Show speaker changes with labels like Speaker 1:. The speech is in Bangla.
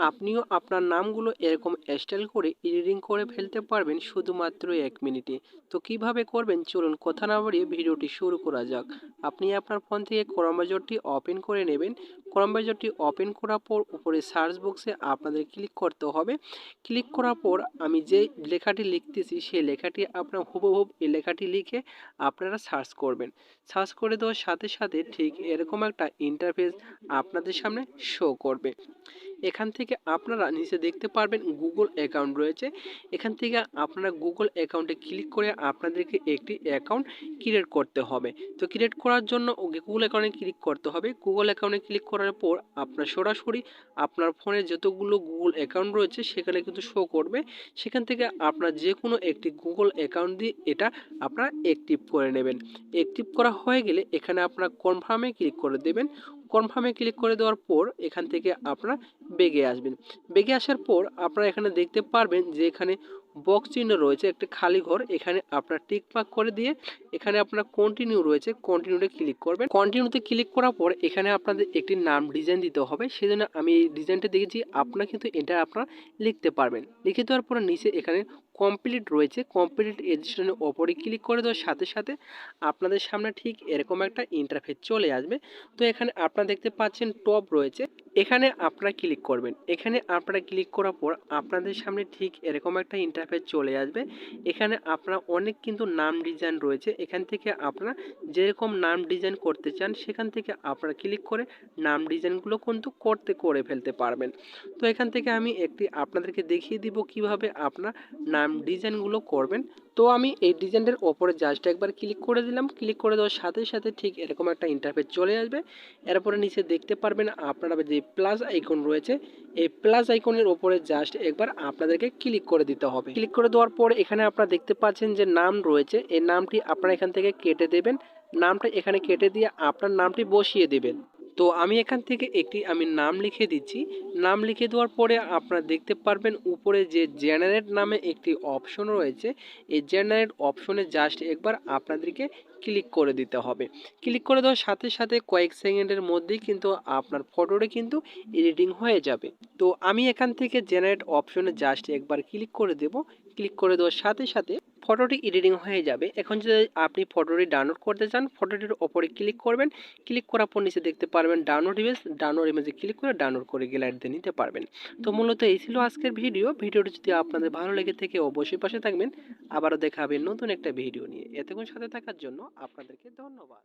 Speaker 1: আপনিও আপনার নামগুলো এরকম স্টাইল করে এডিটিং করে ফেলতে পারবেন শুধুমাত্র এক মিনিটে। তো কীভাবে করবেন? চলুন কথা না বাড়িয়ে ভিডিওটি শুরু করা যাক। আপনি আপনার ফোন থেকে ক্রম ওপেন করে নেবেন। ক্রম ব্রাউজারটি ওপেন করার পর উপরে সার্চ বক্সে আপনাদের ক্লিক করতে হবে। ক্লিক করার পর আমি যে লেখাটি লিখতেছি, সেই লেখাটি আপনার হুবহুব এই লেখাটি লিখে আপনারা সার্চ করবেন। সার্চ করে দেওয়ার সাথে সাথে ঠিক এরকম একটা ইন্টারফেস আপনাদের সামনে শো করবে। এখান থেকে আপনারা নিচে দেখতে পারবেন গুগল অ্যাকাউন্ট রয়েছে। এখান থেকে আপনারা গুগল অ্যাকাউন্টে ক্লিক করে আপনাদেরকে একটি অ্যাকাউন্ট ক্রিয়েট করতে হবে। তো ক্রিয়েট করার জন্য গুগল অ্যাকাউন্টে ক্লিক করতে হবে। গুগল অ্যাকাউন্টে ক্লিক করার পর আপনার সরাসরি আপনার ফোনে যতগুলো গুগল অ্যাকাউন্ট রয়েছে সেখানে কিন্তু শো করবে। সেখান থেকে আপনার যে কোনো একটি গুগল অ্যাকাউন্ট দিয়ে এটা আপনারা অ্যাক্টিভ করে নেবেন। অ্যাক্টিভ করা হয়ে গেলে এখানে আপনারা কনফার্মে ক্লিক করে দেবেন। কনফার্মে ক্লিক করে দেওয়ার পর এখান থেকে আপনারা বেগে আসবেন। বেগে আসার পর আপনারা এখানে দেখতে পারবেন যে এখানে বক্স চিহ্ন রয়েছে, একটি খালি ঘর। এখানে আপনার টিক করে দিয়ে এখানে আপনার কন্টিনিউ রয়েছে কন্টিনিউতে ক্লিক করবেন। কন্টিনিউতে ক্লিক করার পর এখানে আপনাদের একটি নাম ডিজাইন দিতে হবে। সেজন্য আমি এই ডিজাইনটা দেখেছি, আপনারা কিন্তু এটা আপনারা লিখতে পারবেন। লিখে দেওয়ার পর নিচে এখানে কমপ্লিট রয়েছে কমপ্লিট রেজিস্ট্রেশনের ওপরে ক্লিক করে দেওয়ার সাথে সাথে আপনাদের সামনে ঠিক এরকম একটা ইন্টারফেস চলে আসবে। তো এখানে আপনারা দেখতে পাচ্ছেন টপ রয়েছে, এখানে আপনারা ক্লিক করবেন। এখানে আপনারা ক্লিক করার পর আপনাদের সামনে ঠিক এরকম একটা ইন্টারফেস চলে আসবে। এখানে আপনারা অনেক কিন্তু নাম ডিজাইন রয়েছে, এখান থেকে আপনারা যেরকম নাম ডিজাইন করতে চান, সেখান থেকে আপনারা ক্লিক করে নাম ডিজাইনগুলো কিন্তু করতে, করে ফেলতে পারবেন। তো এখান থেকে আমি একটি আপনাদেরকে দেখিয়ে দিব কীভাবে আপনার নাম ডিজাইনগুলো করবেন। তো আমি এই ডিজাইনের ওপরে জাস্ট একবার ক্লিক করে দিলাম। ক্লিক করে দেওয়ার সাথে সাথে ঠিক এরকম একটা ইন্টারফেস চলে আসবে। এরপরে নিচে দেখতে পারবেন আপনারা যে প্লাস আইকন রয়েছে, এই প্লাস আইকনের ওপরে জাস্ট একবার আপনাদেরকে ক্লিক করে দিতে হবে। ক্লিক করে দেওয়ার পর এখানে আপনারা দেখতে পাচ্ছেন যে নাম রয়েছে। এই নামটি আপনারা এখান থেকে কেটে দেবেন। নামটা এখানে কেটে দিয়ে আপনার নামটি বসিয়ে দেবেন। তো আমি এখান থেকে একটি, আমি নাম লিখে দিচ্ছি। নাম লিখে দেওয়ার পরে আপনারা দেখতে পারবেন উপরে যে জেনারেট নামে একটি অপশন রয়েছে। এই জেনারেট অপশনে জাস্ট একবার আপনাদেরকে ক্লিক করে দিতে হবে। ক্লিক করে দেওয়ার সাথে সাথে কয়েক সেকেন্ডের মধ্যেই কিন্তু আপনার ফটোটা কিন্তু এডিটিং হয়ে যাবে। তো আমি এখান থেকে জেনারেট অপশনে জাস্ট একবার ক্লিক করে দেব। ক্লিক করে দেওয়ার সাথে সাথে ফটোটি এডিটিং হয়ে যাবে। এখন যদি আপনি ফটোটি ডাউনলোড করতে চান ফটোটির ওপরে ক্লিক করবেন। ক্লিক করার পর নিচে দেখতে পারবেন ডাউনলোড ইমেজ ডাউনলোড ইমেজে ক্লিক করে ডাউনলোড করে গ্যালারিতে নিতে পারবেন। তো মূলত এই ছিল আজকের ভিডিও ভিডিওটি যদি আপনাদের ভালো লেগে থেকে অবশ্যই পাশে থাকবেন। আবারও দেখা হবে নতুন একটা ভিডিও নিয়ে। এতক্ষণ সাথে থাকার জন্য আপনাদেরকে ধন্যবাদ।